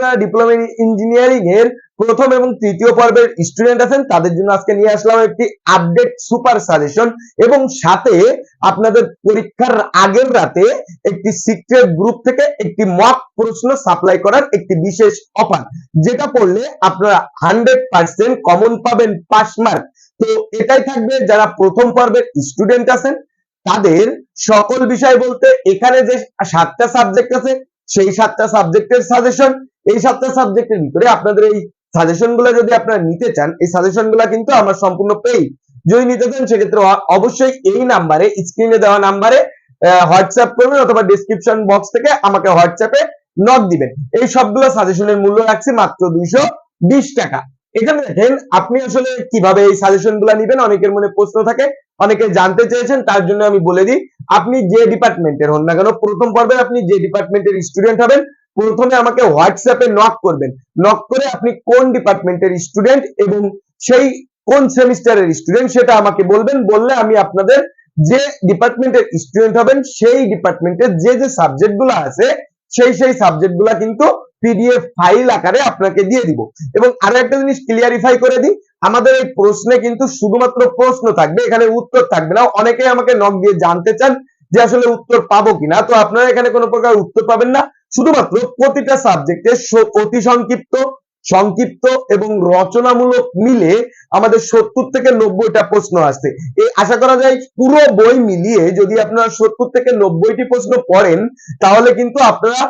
যারা diploma engineering এর প্রথম এবং তৃতীয় পর্বের স্টুডেন্ট আছেন, তাদের জন্য আজকে নিয়ে আসলাম একটি আপডেট সুপার সাজেশন এবং সাথে আপনাদের পরীক্ষার আগের রাতে একটি সিক্রেট গ্রুপ থেকে একটি মক প্রশ্ন সাপ্লাই করার একটি বিশেষ অফার যেটা পড়লে আপনারা হান্ড্রেড পার্সেন্ট কমন পাবেন পাস মার্ক তো এটাই থাকবে যারা প্রথম পর্বের স্টুডেন্ট আছেন, তাদের সকল বিষয় বলতে এখানে যে সাতটা সাবজেক্ট আছে, সেই সাতটা সাবজেক্টের সাজেশন এই সাতটা সাবজেক্টের ভিতরে আপনাদের এই সাজেশনগুলো যদি আপনারা নিতে চান, এই সাজেশনগুলা কিন্তু আমার সম্পূর্ণ পেই যদি নিতে চান, সেক্ষেত্রে অবশ্যই এই নাম্বারে স্ক্রিনে দেওয়া নাম্বারে হোয়াটসঅ্যাপ করবেন অথবা ডিসক্রিপশন বক্স থেকে আমাকে হোয়াটসঅ্যাপে নক দিবেন। এই সবগুলো সাজেশনের মূল্য রাখছি মাত্র দুইশো বিশ টাকা। এখানে দেখেন, আপনি আসলে কীভাবে এই সাজেশনগুলা নিবেন? অনেকের মনে প্রশ্ন থাকে, অনেকে জানতে চেয়েছেন, তার জন্য আমি বলে দিই, আপনি যে ডিপার্টমেন্টের হন না কেন, প্রথম পর্বে আপনি যে ডিপার্টমেন্টের স্টুডেন্ট হবেন প্রথমে আমাকে হোয়াটসঅ্যাপে নক করবেন। নক করে আপনি কোন ডিপার্টমেন্টের স্টুডেন্ট এবং সেই কোন সেমিস্টারের স্টুডেন্ট সেটা আমাকে বলবেন। বললে আমি আপনাদের যে ডিপার্টমেন্টের স্টুডেন্ট হবেন, সেই ডিপার্টমেন্টের যে যে সাবজেক্টগুলো আছে, সেই সেই সাবজেক্টগুলা কিন্তু পিডিএফ ফাইল আকারে আপনাকে দিয়ে দিব। এবং আরও একটা জিনিস ক্লিয়ারিফাই করে দিই, আমাদের এই প্রশ্নে কিন্তু শুধুমাত্র প্রশ্ন থাকবে, এখানে উত্তর থাকবে না। অনেকে আমাকে নক দিয়ে জানতে চান যে আসলে উত্তর পাবো কিনা। তো আপনারা এখানে কোনো প্রকার উত্তর পাবেন না। শুধুমাত্র প্রতিটা সাবজেক্টে অতি সংক্ষিপ্ত সংক্ষিপ্ত এবং রচনামূলক মিলে আমাদের সত্তর থেকে নব্বইটা প্রশ্ন আসছে। এই আশা করা যায় পুরো বই মিলিয়ে যদি আপনারা সত্তর থেকে নব্বইটি প্রশ্ন পড়েন, তাহলে কিন্তু আপনারা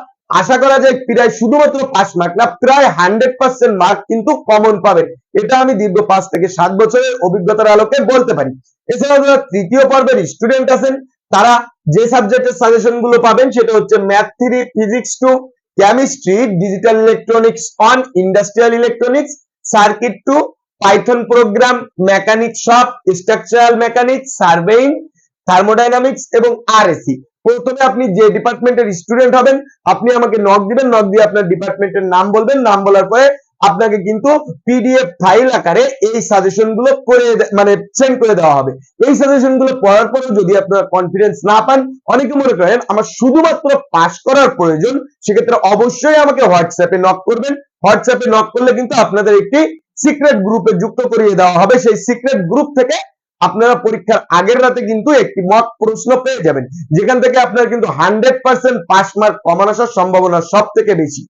আশা করা যায় প্রায় শুধুমাত্র পাস মার্ক না, প্রায় হান্ড্রেড পার্সেন্ট মার্ক কিন্তু কমন পাবেন। এটা আমি দীর্ঘ পাঁচ থেকে সাত বছরের অভিজ্ঞতার আলোকে বলতে পারি। এছাড়া তৃতীয় পর্বের স্টুডেন্ট আছেন, তারা যে সাবজেক্টের সাজেশনগুলো পাবেন সেটা হচ্ছে math three physics two chemistry digital electronics and industrial electronics circuit two Python program mechanic shop structural mechanics surveying thermodynamics এবং আরএসি প্রথমে আপনি যে ডিপার্টমেন্টের স্টুডেন্ট হবেন, আপনি আমাকে নক দিবেন নক দিয়ে আপনার ডিপার্টমেন্টের নাম বলবেন, নাম বলার পরে আপনাকে কিন্তু পিডিএফ ফাইল আকারে এই সাজেশনগুলো করে মানে সেন্ড করে দেওয়া হবে। এই সাজেশনগুলো পড়ার পরে যদি আপনারা কনফিডেন্স না পান, অনেকে মনে করেন আমার শুধুমাত্র পাস করার প্রয়োজন, সেক্ষেত্রে অবশ্যই আমাকে হোয়াটসঅ্যাপে নক করবেন। হোয়াটসঅ্যাপে নক করলে কিন্তু আপনাদের একটি সিক্রেট গ্রুপে যুক্ত করিয়ে দেওয়া হবে। সেই সিক্রেট গ্রুপ থেকে আপনারা পরীক্ষার আগের রাতে কিন্তু একটি মক প্রশ্ন পেয়ে যাবেন। যেখান থেকে আপনার কিন্তু হান্ড্রেড পার্সেন্ট পাস মার্ক কমান আসার সম্ভাবনা সব থেকে বেশি।